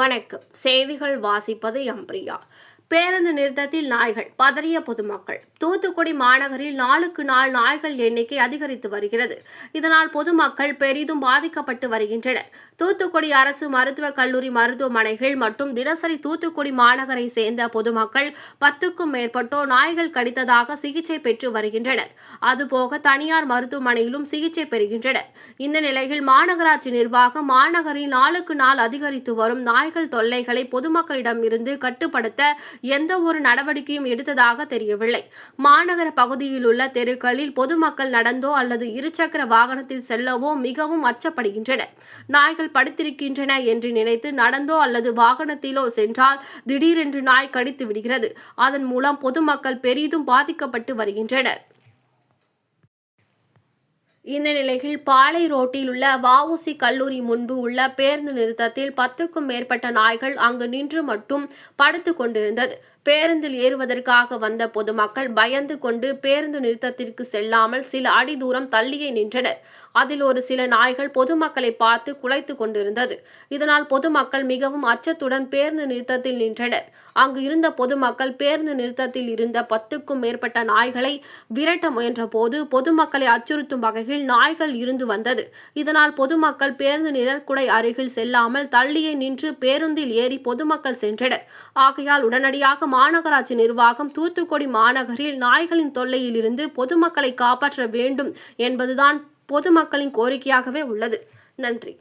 வணக்கம். செய்திகள் வாசிப்பது எம்பிரியா பேருந்து நிறுத்தத்தில் நாய்கள் பதறிய பொதுமக்கள். தூத்துக்குடி மாநகரில் நாளுக்கு நாள் நாய்கள் எண்ணிக்கை அதிகரித்து வருகிறது. இதனால் பொதுமக்கள் பெரிதும் பாதிக்கப்பட்டு வருகின்றனர். தூத்துக்குடி அரசு மருத்துவக் கல்லூரி மருத்துவமனைகள் மற்றும் தினசரி தூத்துக்குடி மாநகரை சேர்ந்த பொதுமக்கள் பத்துக்கும் மேற்பட்டோர் நாய்கள் கடித்ததாக சிகிச்சை பெற்று வருகின்றனர். அதுபோக தனியார் மருத்துவமனையிலும் சிகிச்சை பெறுகின்றனர். இந்த நிலையில் மாநகராட்சி நிர்வாகம் மாநகரில் நாளுக்கு நாள் அதிகரித்து வரும் நாய்கள் தொல்லைகளை பொதுமக்களிடம் இருந்து கட்டுப்படுத்த எந்த ஒரு நடவடிக்கையும் எடுத்ததாக தெரியவில்லை. மாநகர பகுதியில் உள்ள தெருக்களில் பொதுமக்கள் நடந்தோ அல்லது இருசக்கர வாகனத்தில் செல்லவோ மிகவும் அச்சப்படுகின்றனர் நாய்கள் படுத்திருக்கின்றன என்று நினைத்து நடந்தோ அல்லது வாகனத்திலோ சென்றால் திடீரென்று நாய் கடித்து விடுகிறது. அதன் மூலம் பொதுமக்கள் பெரிதும் பாதிக்கப்பட்டு வருகின்றனர். இந்த நிலையில் பாலை ரோட்டில் உள்ள வஉசி கல்லூரி முன்பு உள்ள பேருந்து நிறுத்தத்தில் பத்துக்கும் மேற்பட்ட நாய்கள் அங்கு நின்று மட்டும் படுத்து கொண்டிருந்தது. பேருந்தில் ஏறுவதற்காக வந்த பொதுமக்கள் பயந்து கொண்டு பேருந்து நிறுத்தத்திற்கு செல்லாமல் சில அடி தூரம் தள்ளியே நின்றனர். அதில் ஒரு சில நாய்கள் பொதுமக்களை பார்த்து குலைத்து கொண்டிருந்தது. இதனால் பொதுமக்கள் மிகவும் அச்சத்துடன் பேருந்து நிறுத்தத்தில் நின்றனர். அங்கு இருந்த பொதுமக்கள் பேருந்து நிறுத்தத்தில் இருந்த பத்துக்கும் மேற்பட்ட நாய்களை விரட்ட முயன்ற போது பொதுமக்களை அச்சுறுத்தும் வகையில் நாய்கள் இருந்து வந்தது. இதனால் பொதுமக்கள் பேருந்து நிழற்குடை அருகில் செல்லாமல் தள்ளியே நின்று பேருந்தில் ஏறி பொதுமக்கள் சென்றனர். ஆகையால் உடனடியாக மாநகராட்சி நிர்வாகம் தூத்துக்குடி மாநகரில் நாய்களின் தொல்லையிலிருந்து பொதுமக்களை காப்பாற்ற வேண்டும் என்பதுதான் பொதுமக்களின் கோரிக்கையாகவே உள்ளது. நன்றி.